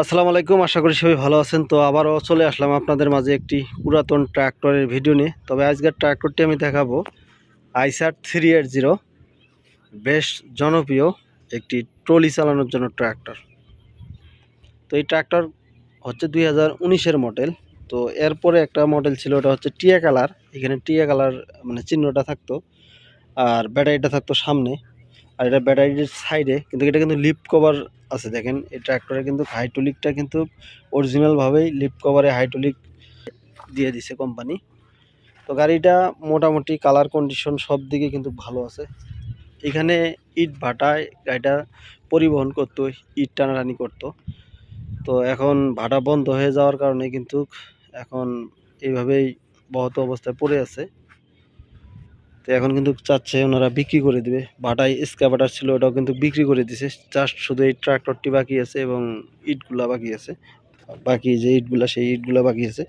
আসসালামু আলাইকুম, আশা করি সবাই ভালো আছেন। তো আবারও চলে আসলাম আপনাদের মাঝে একটি পুরাতন ট্র্যাক্টরের ভিডিও নিয়ে। তবে আজকের ট্র্যাক্টরটি আমি দেখাবো আইসার থ্রি এইট জিরো, বেশ জনপ্রিয় একটি ট্রলি চালানোর জন্য ট্র্যাক্টর তো এই ট্র্যাক্টর হচ্ছে দুই হাজার উনিশের মডেল। তো এরপরে একটা মডেল ছিল, ওটা হচ্ছে টিয়া কালার। এখানে টিয়া কালার মানে চিহ্নটা থাকতো, আর ব্যাটারিটা থাকতো সামনে। আর এটা ব্যাটারির সাইডে কিন্তু এটা কিন্তু লিপ কভার আছে, দেখেন। এই ট্র্যাক্টরে কিন্তু হাইড্রোলিকটা কিন্তু অরিজিনালভাবেই লিপ কভারে হাইড্রোলিক দিয়ে দিছে কোম্পানি তো গাড়িটা মোটামুটি কালার কন্ডিশন সব দিকে কিন্তু ভালো আছে। এখানে ইট ভাটায় গাড়িটা পরিবহন করতো, ইট টানাটানি করতো। তো এখন ভাটা বন্ধ হয়ে যাওয়ার কারণে কিন্তু এখন এইভাবেই বহত অবস্থায় পড়ে আছে। তো এখন কিন্তু চাচ্ছে ওনারা বিক্রি করে দিবে। বাটাই স্ক্যাবাটার ছিল, ওটাও কিন্তু বিক্রি করে দিছে। জাস্ট শুধু এই ট্রাক্টরটি বাকি আছে এবং ইটগুলা বাকি আছে। বাকি যে ইটগুলা, সেই ইটগুলা বাকি আছে।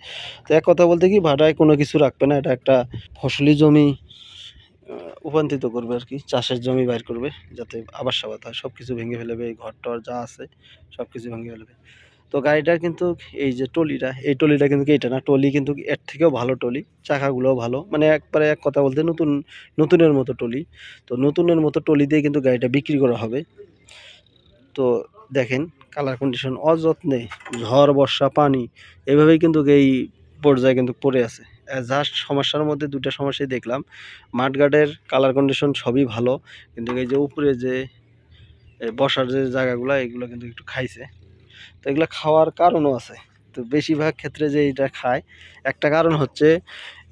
তো এক কথা বলতে কি, ভাটায় কোনো কিছু রাখবে না, এটা একটা ফসলি জমি রূপান্তরিত করবে আর কি। চাষের জমি বাইর করবে, যাতে আবার সাবাত হয় সব কিছু ভেঙে ফেলবে ঘর টর যা আছে সব কিছু ভেঙে ফেলবে তো গাড়িটার কিন্তু এই যে টলিটা, এই টলিটা কিন্তু এটা না, টলি কিন্তু এর থেকেও ভালো টলি, চাকাগুলোও ভালো মানে একবারে এক কথা বলতে নতুন, নতুনের মতো টলি, তো নতুনের মতো টলি দিয়ে কিন্তু গাড়িটা বিক্রি করা হবে। তো দেখেন কালার কন্ডিশন অযত্নে, ঝড়, বর্ষা, পানি, এভাবেই কিন্তু এই পর্যায়ে কিন্তু পড়ে আছে। জাস্ট সমস্যার মধ্যে দুটা সমস্যাই দেখলাম মাঠগার্ডের কালার কন্ডিশন সবই ভালো, কিন্তু এই যে উপরে যে বসার যে জায়গাগুলো, এগুলো কিন্তু একটু খাইছে। তো এগুলো খাওয়ার কারণও আছে। তো বেশিরভাগ ক্ষেত্রে যে এটা খায়, একটা কারণ হচ্ছে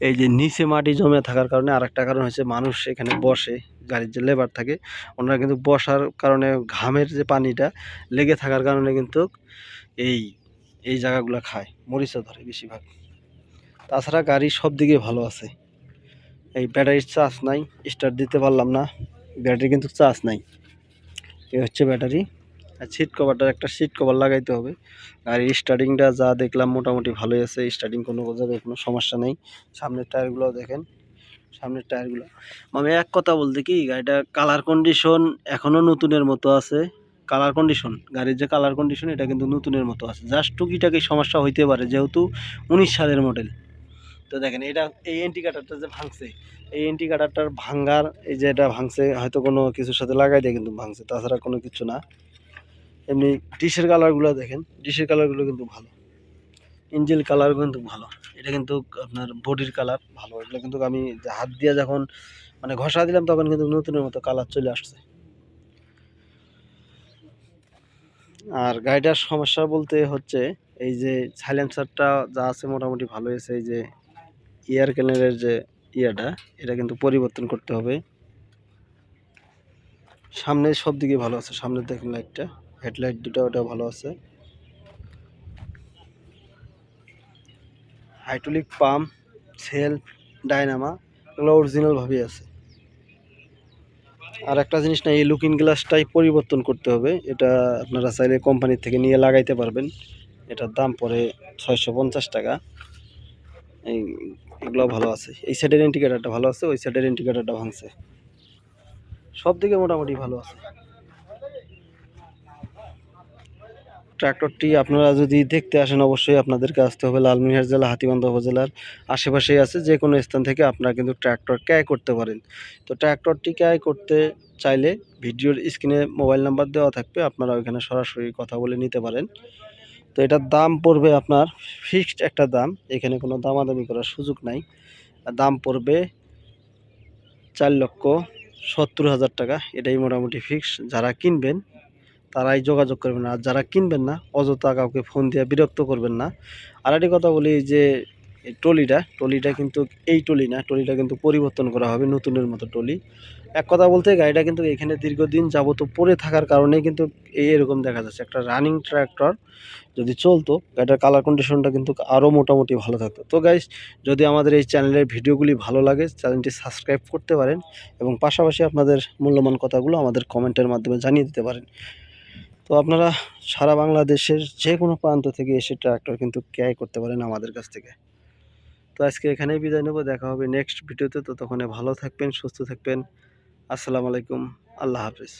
এই যে নিচে মাটি জমে থাকার কারণে আর একটা কারণ হচ্ছে মানুষ এখানে বসে, গাড়ির যে লেবার থাকে, ওনারা কিন্তু বসার কারণে ঘামের যে পানিটা লেগে থাকার কারণে কিন্তু এই এই জায়গাগুলো খায় মরিচা ধরে বেশিরভাগ। তাছাড়া গাড়ি সব দিকে ভালো আছে। এই ব্যাটারির চার্জ নাই স্টার্ট দিতে পারলাম না ব্যাটারি কিন্তু চার্জ নাই। এই হচ্ছে ব্যাটারি আর সিট কভারটার একটা সিট কভার লাগাইতে হবে। গাড়ির স্টার্টিংটা যা দেখলাম মোটামুটি ভালোই আছে স্টার্টিং কোনো জায়গায় কোনো সমস্যা নেই। সামনের টায়ারগুলো দেখেন, সামনের টায়ারগুলো। আমি এক কথা বলতে কি গাড়িটা কালার কন্ডিশন এখনও নতুনের মতো আছে। কালার কন্ডিশন গাড়ির যে কালার কন্ডিশন এটা কিন্তু নতুনের মতো আছে। জাস্ট টুকিটাকি সমস্যা হইতে পারে, যেহেতু উনিশ সালের মডেল তো দেখেন, এটা, এই এন্টি কাটারটা যে ভাঙছে, এই এন্টিকাটারটার ভাঙ্গার, এই যে এটা ভাঙছে, হয়তো কোনো কিছুর সাথে লাগাই দেয় কিন্তু ভাঙছে, তাছাড়া কোনো কিছু না। এমনি ডিশের কালারগুলো দেখেন। ডিশের কালারগুলো কিন্তু ভালো। ইঞ্জেল কালার কিন্তু ভালো। এটা কিন্তু আপনার বডির কালার ভালো। এগুলো কিন্তু আমি হাত দিয়ে যখন মানে ঘষা দিলাম তখন কিন্তু নতুনের মতো কালার চলে আসছে। আর গাড়িটার সমস্যা বলতে হচ্ছে, এই যে সাইলেন্সারটা যা আছে মোটামুটি ভালো হয়েছে, এই যে এয়ার ক্যানেলের যে ইয়াটা, এটা কিন্তু পরিবর্তন করতে হবে। সামনে সব দিকে ভালো আছে। সামনে দেখেন লাইটটা হেডলাইট দুটো, ওটা ভালো আছে। হাইড্রোলিক পাম্প সেলফ ডাইনামা, এগুলো অরিজিনালভাবেই আছে। আর একটা জিনিস না, এই লুকিং গ্লাসটাই পরিবর্তন করতে হবে। এটা আপনারা চাইলে কোম্পানির থেকে নিয়ে লাগাইতে পারবেন। এটার দাম পরে ছয়শো পঞ্চাশ টাকা। এই, এগুলো ভালো আছে। এই সাইডের ইন্ডিকেটারটা ভালো আছে, ওই সাইডের ইন্ডিকেটারটা ভাঙছে। সব দিকে মোটামুটি ভালো আছে। ট্র্যাক্টরটি আপনারা যদি দেখতে আসেন, অবশ্যই আপনাদেরকে আসতে হবে লালমিনহাট জেলা, হাতিবান্ধা উপজেলার আশেপাশেই আছে। যে কোনো স্থান থেকে আপনারা কিন্তু ট্র্যাক্টর ক্রয় করতে পারেন। তো ট্র্যাক্টরটি ক্রয় করতে চাইলে ভিডিওর স্ক্রিনে মোবাইল নাম্বার দেওয়া থাকবে, আপনারা ওইখানে সরাসরি কথা বলে নিতে পারেন। তো এটার দাম পড়বে আপনার ফিক্সড একটা দাম, এখানে কোনো দামাদামি করার সুযোগ নাই। দাম পড়বে চার লক্ষ সত্তর হাজার টাকা, এটাই মোটামুটি ফিক্স যারা কিনবেন তারাই যোগাযোগ করবেন আর যারা কিনবেন না, অযথা কাউকে ফোন দিয়ে বিরক্ত করবেন না। আর একটি কথা বলি যে টলিটা টলিটা কিন্তু, এই টলি না টলিটা কিন্তু পরিবর্তন করা হবে নতুনের মতো টলি এক কথা বলতে, গাড়িটা কিন্তু এখানে দীর্ঘদিন যাবত পড়ে থাকার কারণেই কিন্তু এই এরকম দেখা যাচ্ছে। একটা রানিং ট্র্যাক্টর যদি চলতো, গাড়িটার কালার কন্ডিশনটা কিন্তু আরও মোটামুটি ভালো থাকতো। তো গাইস যদি আমাদের এই চ্যানেলের ভিডিওগুলি ভালো লাগে চ্যানেলটি সাবস্ক্রাইব করতে পারেন এবং পাশাপাশি আপনাদের মূল্যবান কথাগুলো আমাদের কমেন্টের মাধ্যমে জানিয়ে দিতে পারেন। তো আপনারা সারা বাংলাদেশের যে কোনো প্রান্ত থেকে এসে ট্র্যাক্টর কিন্তু ক্রয় করতে পারেন আমাদের কাছ থেকে। তো আজকে এখানেই বিদায় নেব, দেখা হবে নেক্সট ভিডিওতে তো। তখন ভালো থাকবেন, সুস্থ থাকবেন। আসসালামু আলাইকুম, আল্লাহ হাফিজ।